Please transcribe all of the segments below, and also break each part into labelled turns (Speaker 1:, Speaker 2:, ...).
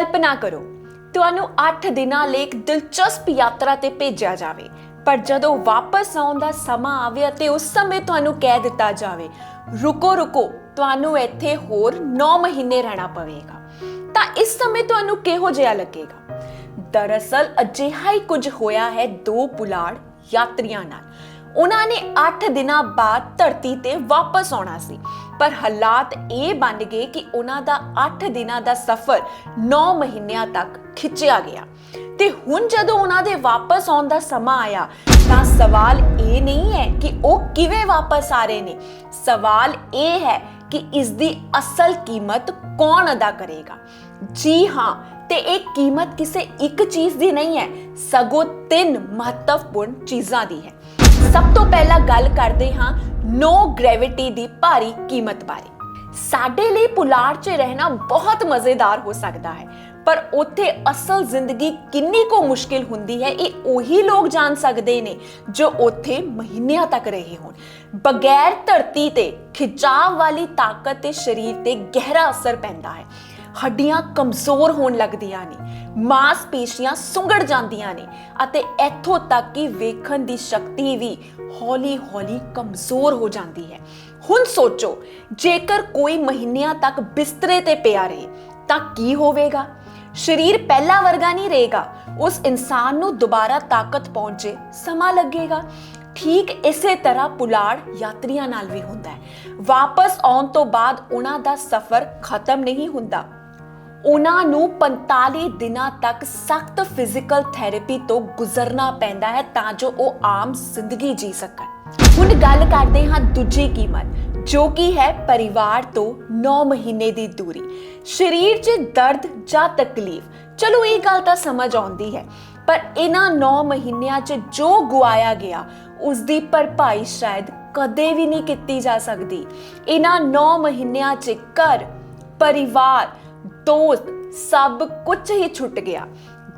Speaker 1: ਕਲਪਨਾ ਕਰੋ, ਤੁਹਾਨੂੰ 8 ਦਿਨਾਂ ਲਈ ਇੱਕ ਦਿਲਚਸਪ ਯਾਤਰਾ ਤੇ ਭੇਜਿਆ ਜਾਵੇ। ਪਰ ਜਦੋਂ ਵਾਪਸ ਆਉਣ ਦਾ ਸਮਾਂ ਆਵੇ ਅਤੇ ਉਸ ਸਮੇਂ ਤੁਹਾਨੂੰ ਕਹਿ ਦਿੱਤਾ ਜਾਵੇ, ਰੁਕੋ ਰੁਕੋ, ਤੁਹਾਨੂੰ ਇੱਥੇ ਹੋਰ 9 ਮਹੀਨੇ ਰਹਿਣਾ ਪਵੇਗਾ, ਤਾਂ ਇਸ ਸਮੇਂ ਤੁਹਾਨੂੰ ਕਿਹੋ ਜਿਹਾ ਲੱਗੇਗਾ? ਦਰਅਸਲ, ਅਜਿਹਾ ਹੀ ਕੁਝ ਹੋਇਆ ਹੈ ਦੋ ਪੁਲਾੜ ਯਾਤਰੀਆਂ ਨਾਲ। ਉਹਨਾਂ ਨੇ 8 ਦਿਨਾਂ ਬਾਅਦ ਧਰਤੀ ਤੇ ਵਾਪਸ ਆਉਣਾ ਸੀ। ਪਰ ਹਾਲਾਤ ਇਹ ਬਣ ਗਏ ਕਿ ਉਹਨਾਂ ਦਾ 8 ਦਿਨਾਂ ਦਾ ਸਫ਼ਰ 9 ਮਹੀਨਿਆਂ ਤੱਕ ਖਿੱਚਿਆ ਗਿਆ। ਤੇ ਹੁਣ ਜਦੋਂ ਉਹਨਾਂ ਦੇ ਵਾਪਸ ਆਉਣ ਦਾ ਸਮਾਂ ਆਇਆ, ਤਾਂ ਸਵਾਲ ਇਹ ਨਹੀਂ ਹੈ ਕਿ ਉਹ ਕਿਵੇਂ ਵਾਪਸ ਆ ਰਹੇ ਨੇ। ਸਵਾਲ ਇਹ ਹੈ ਕਿ ਇਸ ਦੀ ਅਸਲ ਕੀਮਤ ਕੌਣ ਅਦਾ ਕਰੇਗਾ? ਜੀ ਹਾਂ, ਤੇ ਇਹ ਕੀਮਤ ਕਿਸੇ ਇੱਕ ਚੀਜ਼ ਦੀ ਨਹੀਂ ਹੈ, ਸਗੋਂ ਤਿੰਨ ਮਹੱਤਵਪੂਰਨ ਚੀਜ਼ਾਂ ਦੀ ਹੈ। ਸਭ ਤੋਂ ਪਹਿਲਾਂ ਗੱਲ ਕਰਦੇ ਹਾਂ ਨੋ ਗ੍ਰੈਵਿਟੀ ਦੀ ਭਾਰੀ ਕੀਮਤ ਬਾਰੇ। ਸਾਡੇ ਲਈ ਪੁਲਾੜ 'ਚ ਰਹਿਣਾ ਬਹੁਤ ਮਜ਼ੇਦਾਰ ਹੋ ਸਕਦਾ ਹੈ, ਪਰ ਉੱਥੇ ਅਸਲ ਜ਼ਿੰਦਗੀ ਕਿੰਨੀ ਕੋ ਮੁਸ਼ਕਿਲ ਹੁੰਦੀ ਹੈ, ਇਹ ਉਹੀ ਲੋਕ ਜਾਣ ਸਕਦੇ ਨੇ ਜੋ ਉੱਥੇ ਮਹੀਨਿਆਂ ਤੱਕ ਰਹੇ ਹੋਣ। ਬਗੈਰ ਧਰਤੀ ਤੇ ਖਿਚਾਵ ਵਾਲੀ ਤਾਕਤ ਤੇ ਸਰੀਰ ਤੇ ਗਹਿਰਾ ਅਸਰ ਪੈਂਦਾ ਹੈ। ਹੱਡੀਆਂ ਕਮਜ਼ੋਰ ਹੋਣ ਲੱਗਦੀਆਂ ਨੇ, ਮਾਸਪੇਸ਼ੀਆਂ ਸੁੰਗੜ ਜਾਂਦੀਆਂ ਨੇ ਅਤੇ ਇੱਥੋਂ ਤੱਕ ਕਿ ਵੇਖਣ ਦੀ ਸ਼ਕਤੀ ਵੀ ਹੌਲੀ-ਹੌਲੀ ਕਮਜ਼ੋਰ ਹੋ ਜਾਂਦੀ ਹੈ। ਹੁਣ ਸੋਚੋ, ਜੇਕਰ ਕੋਈ ਮਹੀਨਿਆਂ ਤੱਕ ਬਿਸਤਰੇ ਤੇ ਪਿਆ ਰਹੇ, ਤਾਂ ਕੀ ਹੋਵੇਗਾ? ਸਰੀਰ ਪਹਿਲਾ ਵਰਗਾ ਨਹੀਂ ਰਹੇਗਾ, ਉਸ ਇਨਸਾਨ ਨੂੰ ਦੁਬਾਰਾ ਤਾਕਤ ਪਹੁੰਚੇ ਸਮਾਂ ਲੱਗੇਗਾ। ਠੀਕ ਇਸੇ ਤਰ੍ਹਾਂ ਪੁਲਾੜ ਯਾਤਰੀਆਂ ਨਾਲ ਵੀ ਹੁੰਦਾ ਹੈ। ਵਾਪਸ ਆਉਣ ਤੋਂ ਬਾਅਦ ਉਹਨਾਂ ਦਾ ਸਫ਼ਰ ਖਤਮ ਨਹੀਂ ਹੁੰਦਾ। ਉਹਨਾਂ ਨੂੰ 45 ਦਿਨਾਂ ਤੱਕ ਸਖਤ ਫਿਜ਼ੀਕਲ ਥੈਰੇਪੀ ਤੋਂ ਗੁਜ਼ਰਨਾ ਪੈਂਦਾ ਹੈ ਤਾਂ ਜੋ ਉਹ ਆਮ ਜ਼ਿੰਦਗੀ ਜੀ ਸਕਣ। ਹੁਣ ਗੱਲ ਕਰਦੇ ਹਾਂ ਦੂਜੀ ਕੀਮਤ, ਜੋ ਕਿ ਹੈ ਪਰਿਵਾਰ ਤੋਂ 9 ਮਹੀਨੇ ਦੀ ਦੂਰੀ। ਸਰੀਰ 'ਚ ਦਰਦ ਜਾਂ ਤਕਲੀਫ, ਚਲੋ ਇਹ ਗੱਲ ਤਾਂ ਸਮਝ ਆਉਂਦੀ ਹੈ, ਪਰ ਇਹਨਾਂ 9 ਮਹੀਨਿਆਂ 'ਚ ਜੋ ਗੁਆਇਆ ਗਿਆ ਉਸ ਦੀ ਭਰਪਾਈ ਸ਼ਾਇਦ ਕਦੇ ਵੀ ਨਹੀਂ ਕੀਤੀ ਜਾ ਸਕਦੀ। ਇਹਨਾਂ 9 ਮਹੀਨਿਆਂ 'ਚ ਘਰ, ਪਰਿਵਾਰ ਦੋਸਤ ਸਭ ਕੁਝ ਹੀ ਛੁੱਟ ਗਿਆ।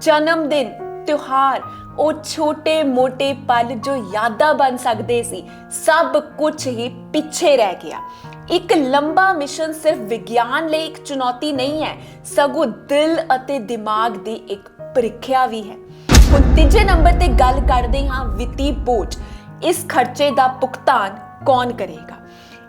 Speaker 1: ਜਨਮ ਦਿਨ, ਤਿਉਹਾਰ, ਉਹ ਛੋਟੇ ਮੋਟੇ ਪਲ ਜੋ ਯਾਦਾਂ ਬਣ ਸਕਦੇ ਸੀ, ਸਭ ਕੁਝ ਹੀ ਪਿੱਛੇ ਰਹਿ ਗਿਆ। ਇੱਕ ਲੰਬਾ ਮਿਸ਼ਨ ਸਿਰਫ ਵਿਗਿਆਨ ਲਈ ਇੱਕ ਚੁਣੌਤੀ ਨਹੀਂ ਹੈ, ਸਗੋਂ ਦਿਲ ਅਤੇ ਦਿਮਾਗ ਦੀ ਇੱਕ ਪ੍ਰੀਖਿਆ ਵੀ ਹੈ। ਹੁਣ ਤੀਜੇ ਨੰਬਰ ਤੇ ਗੱਲ ਕਰਦੇ ਹਾਂ ਵਿੱਤੀ ਬੋਝ। ਇਸ ਖਰਚੇ ਦਾ ਭੁਗਤਾਨ ਕੌਣ ਕਰੇਗਾ?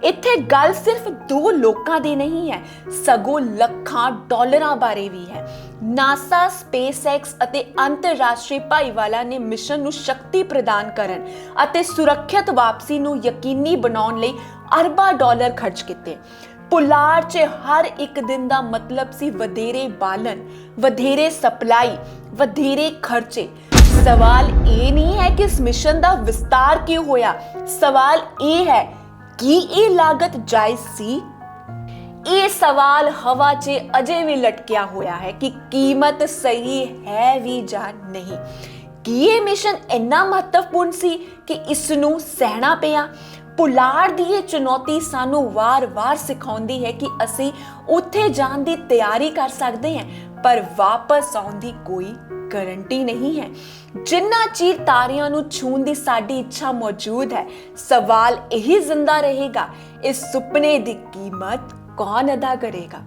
Speaker 1: ਇੱਥੇ ਗੱਲ ਸਿਰਫ ਦੋ ਲੋਕਾਂ ਦੀ ਨਹੀਂ ਹੈ, ਸਗੋਂ ਲੱਖਾਂ ਡਾਲਰਾਂ ਬਾਰੇ ਵੀ ਹੈ। ਨਾਸਾ ਸਪੇਸਐਕਸ ਅਤੇ ਅੰਤਰਰਾਸ਼ਟਰੀ ਭਾਈਵਾਲਾ ਨੇ ਮਿਸ਼ਨ ਨੂੰ ਸ਼ਕਤੀ ਪ੍ਰਦਾਨ ਕਰਨ ਅਤੇ ਸੁਰੱਖਿਅਤ ਵਾਪਸੀ ਨੂੰ ਯਕੀਨੀ ਬਣਾਉਣ ਲਈ ਅਰਬਾਂ ਡਾਲਰ ਖਰਚ ਕੀਤੇ। ਪੁਲਾੜ 'ਚ ਹਰ ਇੱਕ ਦਿਨ ਦਾ ਮਤਲਬ ਸੀ ਵਧੇਰੇ ਬਾਲਣ, ਵਧੇਰੇ ਸਪਲਾਈ, ਵਧੇਰੇ ਖਰਚੇ। ਸਵਾਲ ਇਹ ਨਹੀਂ ਹੈ ਕਿ ਇਸ ਮਿਸ਼ਨ ਦਾ ਵਿਸਤਾਰ ਕਿਉਂ ਹੋਇਆ। ਸਵਾਲ ਇਹ ਹੈ ਕੀ ਇਹ ਲਾਗਤ ਜਾਇਜ਼ ਸੀ? ਇਹ ਸਵਾਲ ਹਵਾ 'ਚ ਅਜੇ ਵੀ ਲਟਕਿਆ ਹੋਇਆ ਹੈ ਕਿ ਕੀਮਤ ਸਹੀ ਹੈ ਵੀ ਜਾਂ ਨਹੀਂ। ਕੀ ਇਹ ਮਿਸ਼ਨ ਇੰਨਾ ਮਹੱਤਵਪੂਰਨ ਸੀ ਕਿ ਇਸ ਨੂੰ ਸਹਿਣਾ ਪਿਆ? ਪੁਲਾੜ ਦੀ ਇਹ ਚੁਣੌਤੀ ਸਾਨੂੰ ਵਾਰ-ਵਾਰ ਸਿਖਾਉਂਦੀ ਹੈ ਕਿ ਅਸੀਂ ਉੱਥੇ ਜਾਣ ਦੀ ਤਿਆਰੀ ਕਰ ਸਕਦੇ ਹਾਂ। ਪਰ ਵਾਪਸ ਆਉਣ ਦੀ ਕੋਈ ਗਾਰੰਟੀ ਨਹੀਂ ਹੈ। ਜਿੰਨਾ ਚਿਰ ਤਾਰਿਆਂ ਨੂੰ ਛੂਣ ਦੀ ਸਾਡੀ ਇੱਛਾ ਮੌਜੂਦ ਹੈ, ਸਵਾਲ ਇਹੀ ਜ਼ਿੰਦਾ ਰਹੇਗਾ, ਇਸ ਸੁਪਨੇ ਦੀ ਕੀਮਤ ਕੌਣ ਅਦਾ ਕਰੇਗਾ?